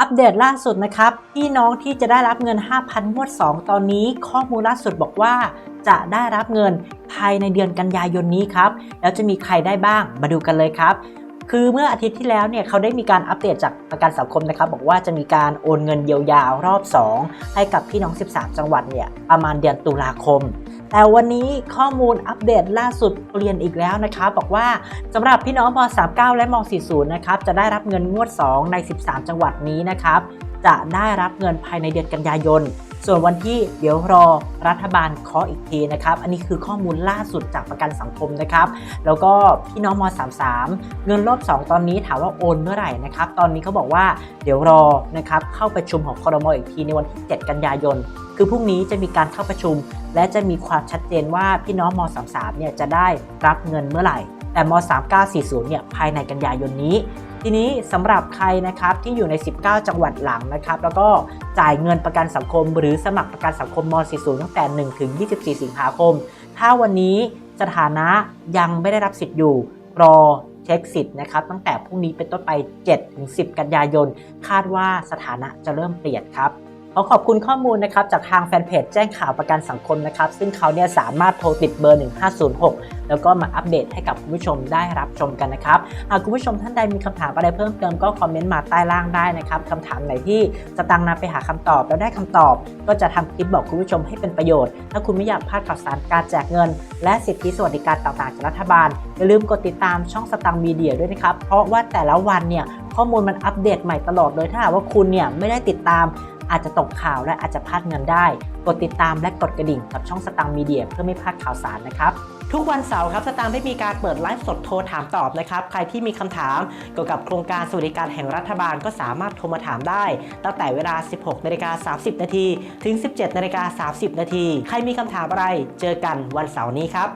อัปเดตล่าสุดนะครับ พี่น้องที่จะได้รับเงิน 5,000งวด 2 ตอนนี้ ข้อมูลล่าสุดบอกว่า จะได้รับเงินภายในเดือนกันยายนนี้ครับ แล้วจะมีใครได้บ้างมาดูกันเลยครับ คือเมื่ออาทิตย์ที่แล้วเนี่ยเขาได้มีการอัปเดตจากประกันสังคมนะครับ บอกว่าจะมีการโอนเงินเยียวยารอบ 2 ให้กับพี่น้อง 13 จังหวัดเนี่ยประมาณเดือนตุลาคม แต่วันนี้ข้อมูลอัปเดตล่าสุดเปลี่ยนอีกแล้วนะครับบอกว่าสำหรับพี่น้องม 39 และม 40 นะครับจะได้รับเงินงวด 2 ใน 13 จังหวัดนี้นะครับจะได้รับเงินภายในเดือนกันยายน ส่วนวันที่เดี๋ยวรอรัฐบาลเคาะอีกทีนะครับ อันนี้คือข้อมูลล่าสุดจากประกันสังคมนะครับ แล้วก็พี่น้องม 33 เงินรอบ 2 ตอนนี้ถามว่าโอนเมื่อไหร่นะครับ ตอนนี้เขาบอกว่าเดี๋ยวรอนะครับเข้าประชุมของคอรมออีกทีในวันที่ 7 กันยายน คือพรุ่งนี้จะมีการเข้าประชุม และจะมีความชัดเจนว่าพี่น้องม 33 เนี่ยจะได้รับเงินเมื่อไหร่ แต่ม 3940 เนี่ยภายในกันยายนนี้ทีนี้สำหรับใครนะครับที่อยู่ใน 19 จังหวัดหลังนะครับ แล้วก็จ่ายเงินประกันสังคม หรือสมัครประกันสังคมม 40 ตั้งแต่ 1 ถึง 24 สิงหาคม ถ้าวันนี้สถานะยังไม่ได้รับสิทธิ์อยู่ รอเช็คสิทธิ์นะครับ ตั้งแต่พรุ่งนี้เป็นต้นไป 7 ถึง 10 กันยายน คาดว่าสถานะจะเริ่มเปลี่ยนครับ ขอขอบคุณข้อมูลนะครับจากทางแฟนเพจแจ้งข่าวประกันสังคมนะครับ ซึ่งเขาเนี่ยสามารถโทรติดเบอร์ 1506 แล้วก็มาอัปเดตให้กับคุณผู้ชมได้รับชมกันนะครับ หากคุณผู้ชมท่านใดมีคำถามอะไรเพิ่มเติมก็คอมเมนต์มาใต้ล่างได้นะครับคำถามไหนที่สตังค์นำไปหาคำตอบแล้วได้คำตอบ ก็จะทำคลิปบอกคุณผู้ชมให้เป็นประโยชน์ ถ้าคุณไม่อยากพลาดข่าวสารการแจกเงิน และสิทธิสวัสดิการต่างๆจากรัฐบาลอย่าลืมกดติดตามช่องสตังค์มีเดียด้วยนะครับเพราะว่าแต่ละวันเนี่ยข้อมูลมันอัปเดตใหม่ตลอดเลยถ้าหากว่าคุณเนี่ยไม่ได้ติดตาม อาจจะตกข่าวและอาจจะพลาดเงินได้ กดติดตามและกดกระดิ่งกับช่องสตังค์มีเดียเพื่อไม่พลาดข่าวสารนะครับ ทุกวันเสาร์ครับสตางค์ได้มีการเปิดไลฟ์สดโทรถามตอบนะครับ ใครที่มีคำถามเกี่ยวกับโครงการสวัสดิการแห่งรัฐบาลก็สามารถโทรมาถามได้ ตั้งแต่เวลา 16นาฬิกา30 นาทีถึง 17นาฬิกา30 นาทีใครมีคำถามอะไร เจอกันวันเสาร์นี้ครับ